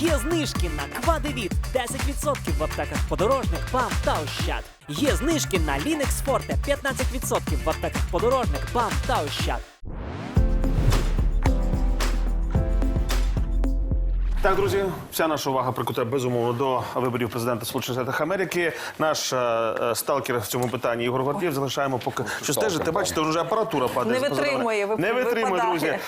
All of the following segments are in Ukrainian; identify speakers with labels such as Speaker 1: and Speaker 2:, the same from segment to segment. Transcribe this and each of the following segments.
Speaker 1: Є знижки на Квадевіт 10% в аптеках подорожник, «Бам» та Ощад. Є знижки на Лінекс Форте 15% в аптеках подорожник, «Бам» та Ощад.
Speaker 2: Так, друзі, вся наша увага прикута безумовно до виборів президента Сполучених Штатів Америки. Наш е, е, сталкер в цьому питанні Ігор Гордієв залишаємо поки що стежите. Бачите, вже апаратура падає.
Speaker 3: Не витримує, ви-
Speaker 2: не витримує, друзі.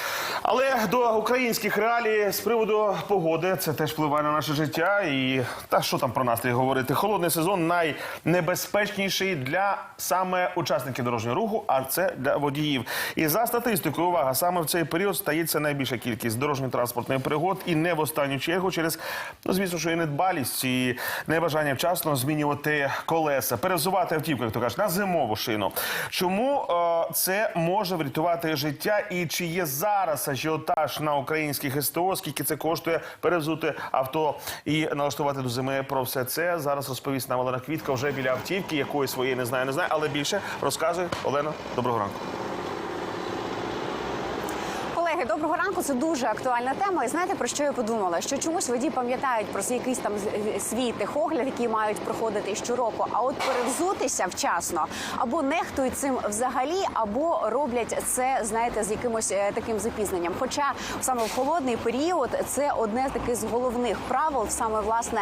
Speaker 2: Але до українських реалій з приводу погоди це теж впливає на наше життя. І та що там про настрій говорити? Холодний сезон найнебезпечніший для саме учасників дорожнього руху, а це для водіїв. І за статистикою, увага, саме в цей період стається найбільша кількість дорожньо-транспортних пригод, і не в останню чергу через ну звісно, що і недбалість, і небажання вчасно змінювати колеса, перевзувати автівку, як то кажуть, на зимову шину. Чому е, це може врятувати життя? І чи є зараз ажіотаж на українських СТО? Скільки це коштує перевзути авто і налаштувати до зими? Про все це зараз розповість нам Олена Квітка вже біля автівки, якої своєї не знаю, не знаю, але більше розказує Олена. Доброго ранку.
Speaker 3: Колеги, доброго ранку. Це дуже актуальна тема. І знаєте про що я подумала? Що чомусь водії пам'ятають про якийсь там з- свій техогляд, який мають проходити щороку. А от перевзутися вчасно або нехтують цим взагалі, або роблять це, знаєте, з якимось е, таким запізненням. Хоча саме в холодний період це одне з таких з головних правил, саме власне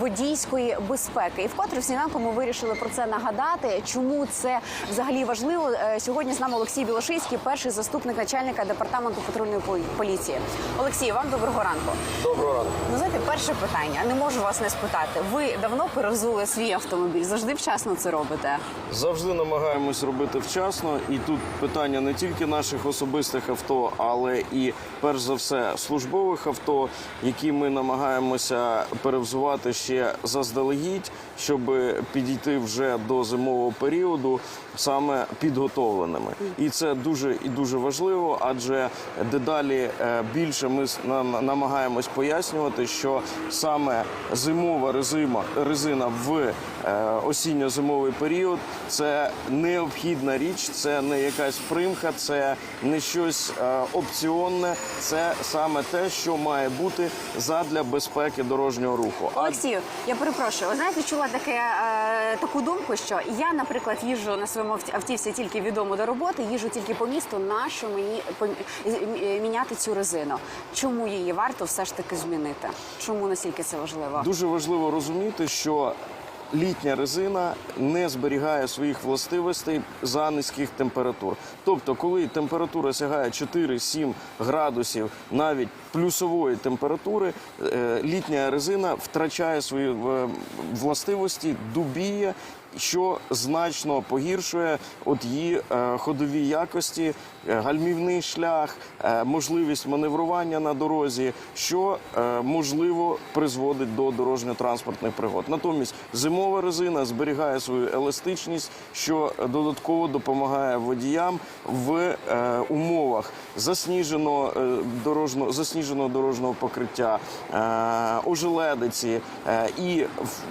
Speaker 3: водійської безпеки. І вкотре в сніданку ми вирішили про це нагадати. Чому це взагалі важливо? Е, Сьогодні з нами Олексій Білошицький, перший заступник начальника департаменту патрульної поліції. Олексій, вам доброго ранку.
Speaker 4: Доброго ранку.
Speaker 3: Ну знаєте, перше питання. Не можу вас не спитати. Ви давно перевзули свій автомобіль? Завжди вчасно це робите?
Speaker 4: Завжди намагаємось робити вчасно, і тут питання не тільки наших особистих авто, але і перш за все службових авто, які ми намагаємося перевзувати ще заздалегідь, щоб підійти вже до зимового періоду саме підготовленими. І це дуже і дуже важливо, адже дедалі е, більше ми намагаємось пояснювати, що саме зимова резина в осінньо-зимовий період це необхідна річ, це не якась примха, це не щось е, опціонне, це саме те, що має бути задля безпеки дорожнього руху.
Speaker 3: Олексію, я перепрошую. Ви знаєте, чула таке е, таку думку, що я, наприклад, їжджу на своєму автівці тільки відомо до роботи, їжджу тільки по місту. Нащо мені пом- е, міняти цю резину? Чому її варто все ж таки змінити? Чому настільки це важливо?
Speaker 4: Дуже важливо розуміти, що літня резина не зберігає своїх властивостей за низьких температур. Тобто, коли температура сягає 4-7 градусів, навіть плюсової температури, е, літня резина втрачає свої е, властивості, дубіє. Що значно погіршує от її е, ходові якості, е, гальмівний шлях, е, можливість маневрування на дорозі, що можливо призводить до дорожньо-транспортних пригод. Натомість зимова резина зберігає свою еластичність, що додатково допомагає водіям в умовах засніженого дорожнього засніженого дорожнього покриття, ожеледиці і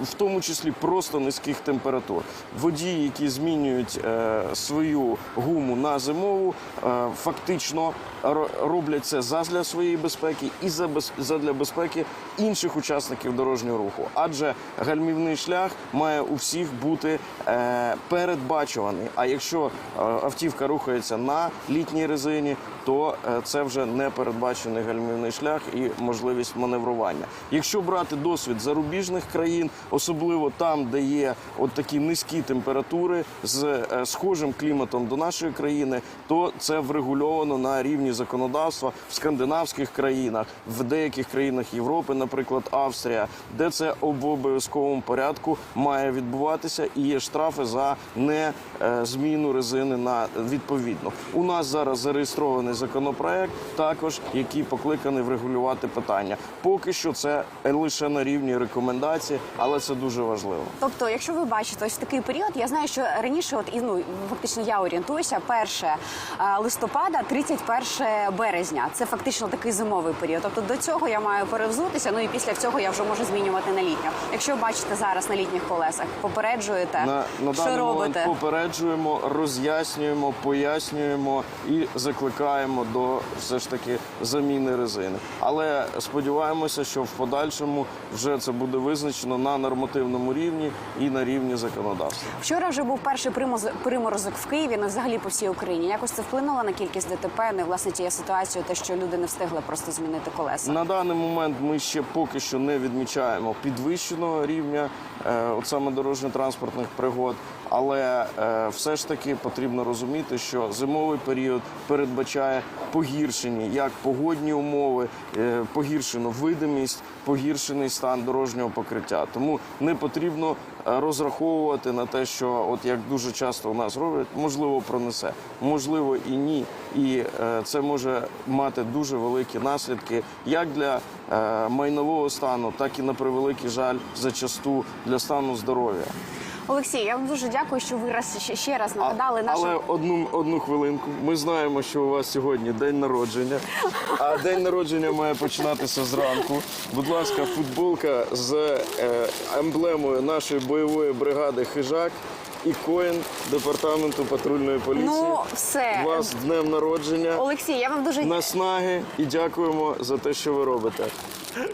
Speaker 4: в тому числі просто низьких температур. Водії, які змінюють е, свою гуму на зимову, е, фактично ро- роблять це задля своєї безпеки і задля безпеки інших учасників дорожнього руху. Адже гальмівний шлях має у всіх бути е, передбачуваний. А якщо автівка рухається на літній резині, то це вже не передбачений гальмівний шлях і можливість маневрування. Якщо брати досвід зарубіжних країн, особливо там, де є от такі низькі температури з е, схожим кліматом до нашої країни, то це врегульовано на рівні законодавства в скандинавських країнах, в деяких країнах Європи, наприклад, Австрія, де це в обов'язковому порядку має відбуватися, і є штрафи за не е, резини на відповідно. У нас зараз зареєстрований законопроект, також який покликаний врегулювати питання. Поки що це лише на рівні рекомендацій, але це дуже важливо.
Speaker 3: Тобто, якщо ви бачите ось такий період, я знаю, що раніше, от і ну фактично я орієнтуюся, 1 е, листопада, 31 березня. Це фактично такий зимовий період. Тобто до цього я маю перевзутися. Ну і після цього я вже можу змінювати на літню. Якщо бачите зараз на літніх колесах, попереджуєте,
Speaker 4: На, на
Speaker 3: що
Speaker 4: даний
Speaker 3: робите?
Speaker 4: момент попереджуємо, роз'яснюємо, пояснюємо і закликаємо до все ж таки заміни резини. Але сподіваємося, що в подальшому вже це буде визначено на нормативному рівні і на рівні законодавства.
Speaker 3: Вчора вже був перший примоз- приморозок в Києві, ну взагалі по всій Україні. Якось це вплинуло на кількість ДТП, ну і власне тією ситуацією, те, що люди не встигли просто змінити колеса.
Speaker 4: На даний момент ми ще поки що не відмічаємо підвищеного рівня е, от саме дорожньо-транспортних пригод. Але е, все ж таки потрібно розуміти, що зимовий період передбачає погіршені як погодні умови, е, погіршену видимість, погіршений стан дорожнього покриття. Тому не потрібно е, розраховувати на те, що от як дуже часто у нас роблять, можливо, пронесе, можливо і ні. І е, це може мати дуже великі наслідки як для е, майнового стану, так і на превеликий жаль зачасту для стану здоров'я.
Speaker 3: Олексій, я вам дуже дякую, що ви раз ще, ще раз нагадали нашу...
Speaker 4: Але одну, одну хвилинку. Ми знаємо, що у вас сьогодні день народження, а день народження має починатися зранку. Будь ласка, футболка з е, емблемою нашої бойової бригади Хижак і коін департаменту патрульної поліції.
Speaker 3: Ну, все.
Speaker 4: Вас з днем народження.
Speaker 3: Олексій. Я вам дуже
Speaker 4: Наснаги і дякуємо за те, що ви робите.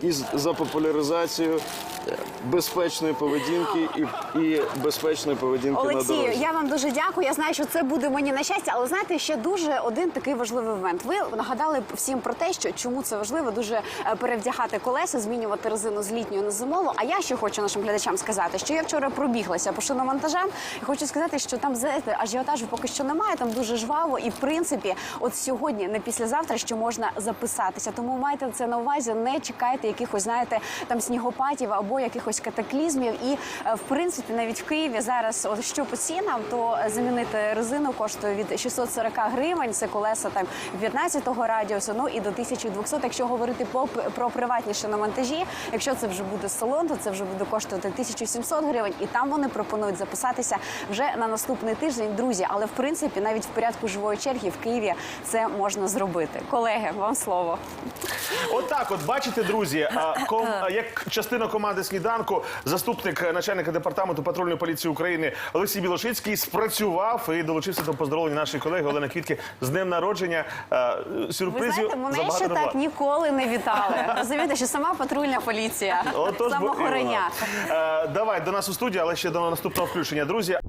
Speaker 4: І за популяризацію е, безпечної поведінки і, і безпечної поведінки на
Speaker 3: Олексію, я вам дуже дякую. Я знаю, що це буде мені на щастя, але знаєте, ще дуже один такий важливий момент. Ви нагадали всім про те, що чому це важливо дуже е, перевдягати колеса, змінювати резину з літньої на зимову. А я ще хочу нашим глядачам сказати, що я вчора пробіглася по шиномонтажам і хочу сказати, що там знаєте, ажіотажу поки що немає. Там дуже жваво, і в принципі, от сьогодні, не післязавтра, що можна записатися. Тому майте це на увазі, не чекайте якихось, знаєте, там снігопадів або якихось катаклізмів. І е, в принципі, навіть в Києві зараз, от що по цінам, то замінити резину коштує від 640 гривень. Це колеса там 15-го радіусу, ну і до 1200. Якщо говорити по про приватні шиномонтажі, якщо це вже буде салон, то це вже буде коштувати 1700 гривень, і там вони пропонують записатися вже на наступний тиждень. Друзі, але в принципі, навіть в порядку живої черги в Києві це можна зробити. Колеги, вам слово.
Speaker 2: Отак, от бачите, друзі, а, ком, а, як частина команди сніданку, заступник начальника департаменту патрульної поліції України Олексій Білошицький спрацював і долучився до поздоровлення нашої колеги Олени Квітки з днем народження. А,
Speaker 3: Ви знаєте, мене ще так ніколи не вітали. Розумієте, що сама патрульна поліція
Speaker 2: Отож. Е, Давай до нас у студію, але ще до наступного включення. Друзі,